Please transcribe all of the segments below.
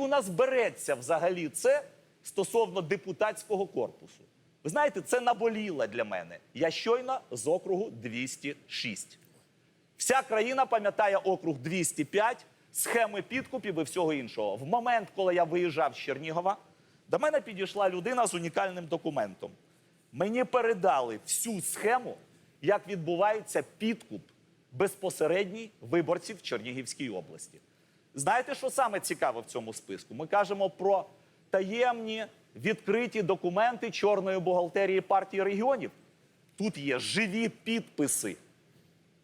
у нас береться взагалі це стосовно депутатського корпусу? Ви знаєте, це наболіло для мене. Я щойно з округу 206. Вся країна пам'ятає округ 205, схеми підкупів і всього іншого. В момент, коли я виїжджав з Чернігова, до мене підійшла людина з унікальним документом. Мені передали всю схему, як відбувається підкуп безпосередній виборців Чернігівській області. Знаєте, що саме цікаве в цьому списку? Ми кажемо про таємні відкриті документи чорної бухгалтерії партії регіонів. Тут є живі підписи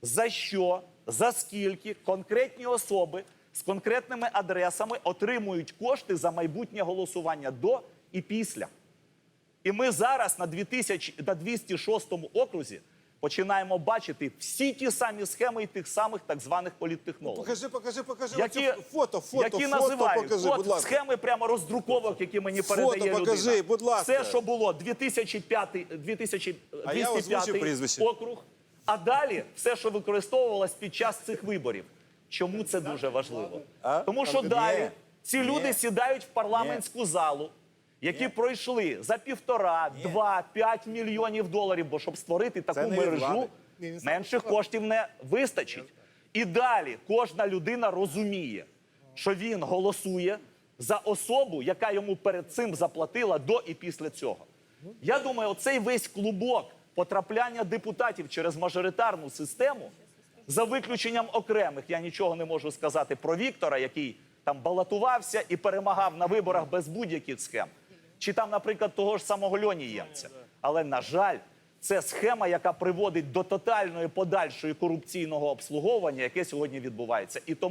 за що, за скільки конкретні особи з конкретними адресами отримують кошти за майбутнє голосування до і після. І ми зараз на, 2000, на 206 окрузі починаємо бачити всі ті самі схеми і тих самих так званих політтехнологів. Покажи, покажи, покажи. Які, фото, фото, які фото називають покажи, От будь ласка. схеми прямо роздруковок, які мені Фото передає покажи, людина. будь ласка. Все, що було 2005, 2000, А я озвучу 205 округ. А далі все, що використовувалось під час цих виборів. Чому це дуже важливо? Тому що далі ці люди сідають в парламентську залу, які пройшли за півтора, два, п'ять мільйонів доларів, бо щоб створити таку не від мережу, влади. менших коштів не вистачить. І далі кожна людина розуміє, що він голосує за особу, яка йому перед цим заплатила до і після цього. Я думаю, оцей весь клубок потрапляння депутатів через мажоритарну систему, за виключенням окремих, я нічого не можу сказати про Віктора, який там балотувався і перемагав на виборах без будь-яких схем. Чи там, наприклад, того ж самого Льоні Ємця. Але, на жаль, це схема, яка приводить до тотальної подальшої корупційного обслуговування, яке сьогодні відбувається. І тому